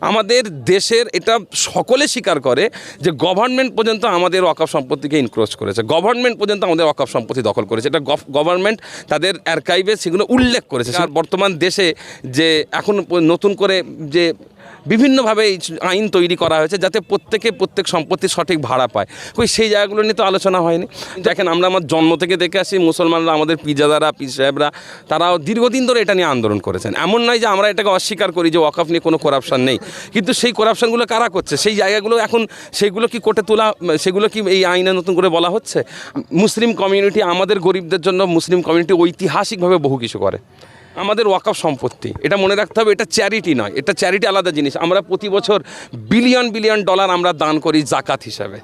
আমাদের দেশের এটা সকলে স্বীকার করে যে গভর্নমেন্ট পর্যন্ত আমাদের ওয়াকফ সম্পত্তিকে ইনক্রোচ করেছে। গভর্নমেন্ট পর্যন্ত আমাদের ওয়াকফ সম্পত্তি দখল করেছে। এটা গভর্নমেন্ট তাদের অ্যারকাইভে সেগুলো উল্লেখ করেছে। আর বর্তমান দেশে যে এখন নতুন করে যে বিভিন্নভাবে এই আইন তৈরি করা হয়েছে যাতে প্রত্যেকে প্রত্যেক সম্পত্তি সঠিক ভাড়া পায়। কই সেই জায়গাগুলো নিয়ে তো আলোচনা হয়নি। দেখেন, আমরা আমার জন্ম থেকে দেখে আসি, মুসলমানরা, আমাদের পিজাদারা, পীর সাহেবরা, তারাও দীর্ঘদিন ধরে এটা নিয়ে আন্দোলন করেছেন। এমন নয় যে আমরা এটাকে অস্বীকার করি যে ওয়াকফ নিয়ে কোনো করাপশন নেই। কিন্তু সেই করাপশনগুলো কারা করছে? সেই জায়গাগুলো এখন সেগুলো কি কোর্টে তোলা, সেগুলো কি এই আইনে নতুন করে বলা হচ্ছে? মুসলিম কমিউনিটি আমাদের গরিবদের জন্য মুসলিম কমিউনিটি ঐতিহাসিকভাবে বহু কিছু করে। আমাদের ওয়াকফ সম্পত্তি। এটা মনে রাখতে হবে, এটা চ্যারিটি নয়। এটা চ্যারিটি আলাদা জিনিস। আমরা প্রতি বছর বিলিয়ন বিলিয়ন ডলার আমরা দান করি জাকাত হিসাবে।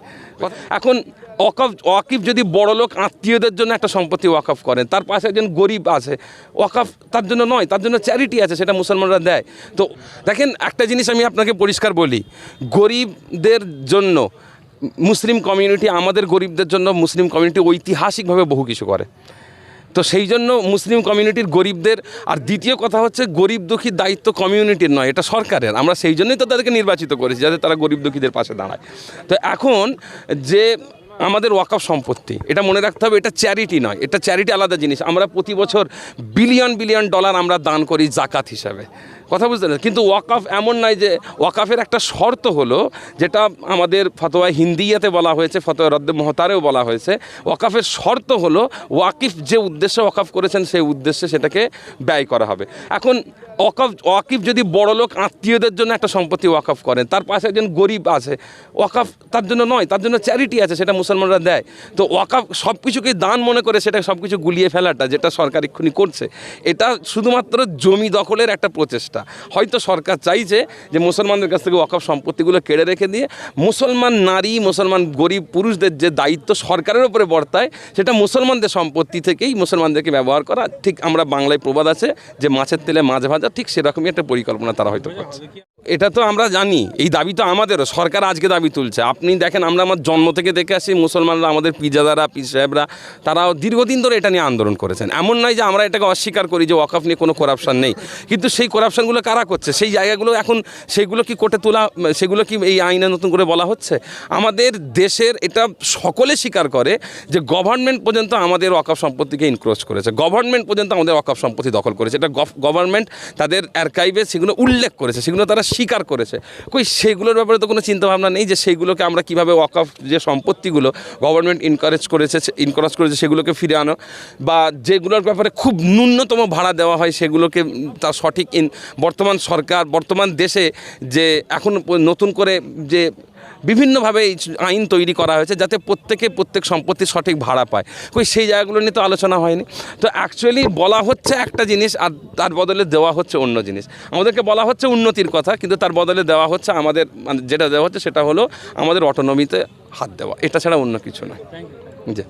এখন ওয়াকফ ওয়াকিফ যদি বড় লোক আত্মীয়দের জন্য একটা সম্পত্তি ওয়াকফ করেন, তার পাশে একজন গরিব আছে ওয়াকফ তার জন্য নয়, তার জন্য চ্যারিটি আছে, সেটা মুসলমানরা দেয়। তো দেখেন, একটা জিনিস আমি আপনাকে পরিষ্কার বলি, গরিবদের জন্য মুসলিম কমিউনিটি আমাদের গরিবদের জন্য মুসলিম কমিউনিটি ঐতিহাসিকভাবে বহু কিছু করে। তো সেই জন্য মুসলিম কমিউনিটির গরিবদের, আর দ্বিতীয় কথা হচ্ছে গরিব দুঃখীর দায়িত্ব কমিউনিটির নয়, এটা সরকারের। আমরা সেই জন্যই তো তাদেরকে নির্বাচিত করেছি, যাতে তারা গরিব দুঃখীদের পাশে দাঁড়ায়। তো এখন যে আমাদের ওয়াকফ সম্পত্তি। এটা মনে রাখতে হবে, এটা চ্যারিটি নয়। এটা চ্যারিটি আলাদা জিনিস। আমরা প্রতি বছর বিলিয়ন বিলিয়ন ডলার আমরা দান করি জাকাত হিসাবে। কথা বুঝতে পারছেন কিন্তু ওয়াকফ এমন নয় যে ওয়াকফের একটা শর্ত হলো, যেটা আমাদের ফতোয়া হিন্দিয়াতে বলা হয়েছে, ফতোয়া রদ্দে মহতারেও বলা হয়েছে। ওয়াকফের শর্ত হলো, ওয়াকিফ যে উদ্দেশ্যে ওয়াকফ করেছেন, সেই উদ্দেশ্যে সেটাকে ব্যয় করা হবে। এখন ওয়াকফ, ওয়াকিফ যদি বড় লোক আত্মীয়দের জন্য একটা সম্পত্তি ওয়াকফ করেন, তার পাশে একজন গরিব আছে, ওয়াকফ তার জন্য নয়, তার জন্য চ্যারিটি আছে, সেটা মুসলমানরা দেয়। তো ওয়াকফ সব কিছুকে দান মনে করে সেটা সব কিছু গুলিয়ে ফেলাটা, যেটা সরকার এক্ষুনি করছে, এটা শুধুমাত্র জমি দখলের একটা প্রচেষ্টা। হয়তো সরকার চাইছে যে মুসলমানদের কাছ থেকে ওয়াকফ সম্পত্তিগুলো কেড়ে রেখে দিয়ে, মুসলমান নারী, মুসলমান গরিব পুরুষদের যে দায়িত্ব সরকারের উপরে বর্তায়, সেটা মুসলমানদের সম্পত্তি থেকেই মুসলমানদেরকে ব্যবহার করা। ঠিক আমরা বাংলায় প্রবাদ আছে যে মাছের তেলে মাছ ভাজা ঠিক সেরকমই একটা পরিকল্পনা তারা হয়তো করছে। এটা তো আমরা জানি, এই দাবি তো আমাদেরও, সরকার আজকে দাবি তুলছে। আপনি দেখেন, আমরা আমার জন্ম থেকে দেখে আসি, মুসলমানরা, আমাদের পিজাদারা পীর সাহেবরা, তারাও দীর্ঘদিন ধরে এটা নিয়ে আন্দোলন করেছেন। এমন নয় যে আমরা এটাকে অস্বীকার করি যে ওয়াকফ নিয়ে কোনো করাপশন নেই। কিন্তু সেই করাপশনগুলো কারা করছে? সেই জায়গাগুলো এখন সেগুলো কি কোর্টে তোলা, সেগুলো কি এই আইনে নতুন করে বলা হচ্ছে? আমাদের দেশের এটা সকলে স্বীকার করে যে গভর্নমেন্ট পর্যন্ত আমাদের ওয়াকফ সম্পত্তিকে ইনক্রোচ করেছে। গভর্নমেন্ট পর্যন্ত আমাদের ওয়াকফ সম্পত্তি দখল করেছে। এটা গভর্নমেন্ট তাদের অ্যার্কাইভে সেগুলো উল্লেখ করেছে। সেগুলো তারা স্বীকার করেছে। কই সেগুলোর ব্যাপারে তো কোনো চিন্তাভাবনা নেই যে সেইগুলোকে আমরা কীভাবে ওয়াকফ যে সম্পত্তিগুলো গভর্নমেন্ট ইনকারেজ করেছে ইনকারেজ করেছে সেগুলোকে ফিরে আনো বা যেগুলোর ব্যাপারে খুব ন্যূনতম ভাড়া দেওয়া হয় সেগুলোকে তার সঠিক ইন, বর্তমান সরকার, বর্তমান দেশে যে এখন নতুন করে যে বিভিন্নভাবে এই আইন তৈরি করা হয়েছে যাতে প্রত্যেকে প্রত্যেক সম্পত্তি সঠিক ভাড়া পায়। ওই সেই জায়গাগুলো নিয়ে তো আলোচনা হয়নি। তো অ্যাকচুয়ালি বলা হচ্ছে একটা জিনিস আর তার বদলে দেওয়া হচ্ছে অন্য জিনিস। আমাদেরকে বলা হচ্ছে উন্নতির কথা, কিন্তু তার বদলে দেওয়া হচ্ছে আমাদের মানে যেটা দেওয়া হচ্ছে সেটা হলো আমাদের অটোনমিতে হাত দেওয়া। এটা ছাড়া অন্য কিছু নয়। জি